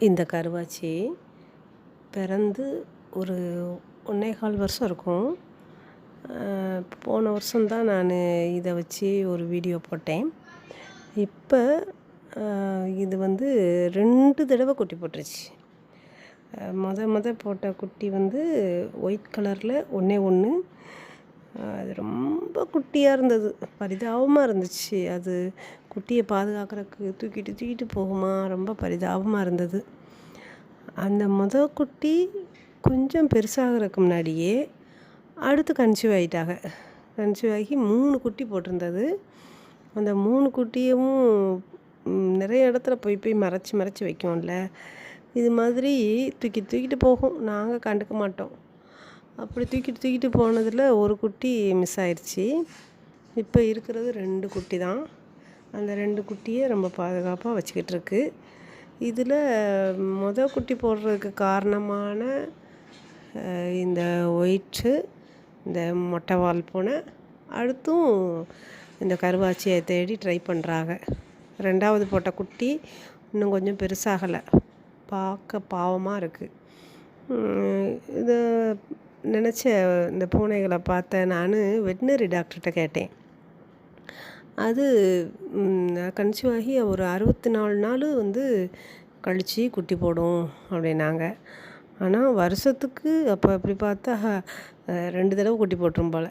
இந்த கருவாச்சி பிறந்து ஒரு ஒன்றே கால் வருஷம் இருக்கும். போன வருஷம்தான் நான் இதை வச்சு ஒரு வீடியோ போட்டேன். இப்போ இது வந்து ரெண்டு தடவை குட்டி போட்டுருச்சு. மொத மொத போட்ட குட்டி வந்து ஒயிட் கலரில் ஒன்றே ஒன்று அது ரொம்ப குட்டியாக இருந்தது. பரிதாபமாக இருந்துச்சு. அது குட்டியை பாதுகாக்கிறதுக்கு தூக்கிட்டு தூக்கிட்டு போகுமா? ரொம்ப பரிதாபமாக இருந்தது. அந்த முத குட்டி கொஞ்சம் பெருசாகிறதுக்கு முன்னாடியே அடுத்து கன்சீவ் ஆகிட்டாங்க கன்சீவ் ஆகி மூணு குட்டி போட்டிருந்தது. அந்த மூணு குட்டியும் நிறைய இடத்துல போய் போய் மறைச்சி மறைச்சி வைக்கும்ல. இது மாதிரி தூக்கி தூக்கிட்டு போகும். நாங்கள் கண்டுக்க மாட்டோம். அப்படி தூக்கிட்டு தூக்கிட்டு போனதில் ஒரு குட்டி மிஸ் ஆயிடுச்சு இப்போ இருக்கிறது ரெண்டு குட்டி தான். அந்த ரெண்டு குட்டியை ரொம்ப பாதுகாப்பாக வச்சுக்கிட்டு இருக்கு. இதில் மொதல் குட்டி போடுறதுக்கு காரணமான இந்த ஒயிட்டு இந்த மொட்டை வால் பூனை அடுத்தும் இந்த கருவாச்சியை தேடி ட்ரை பண்ணுறாங்க ரெண்டாவது போட்ட குட்டி இன்னும் கொஞ்சம் பெருசாகலை. பார்க்க பாவமாக இருக்குது இதை நினச்ச இந்த பூனைகளை பார்த்த நான் வெட்னரி டாக்டர்கிட்ட கேட்டேன். அது கன்சீவ் ஆகி ஒரு அறுபத்தி நாலு நாள் வந்து கழித்து குட்டி போடும் அப்படின்னாங்க. ஆனால் வருஷத்துக்கு அப்போ அப்படி பார்த்தா ரெண்டு தடவை குட்டி போட்டுரும் போல்.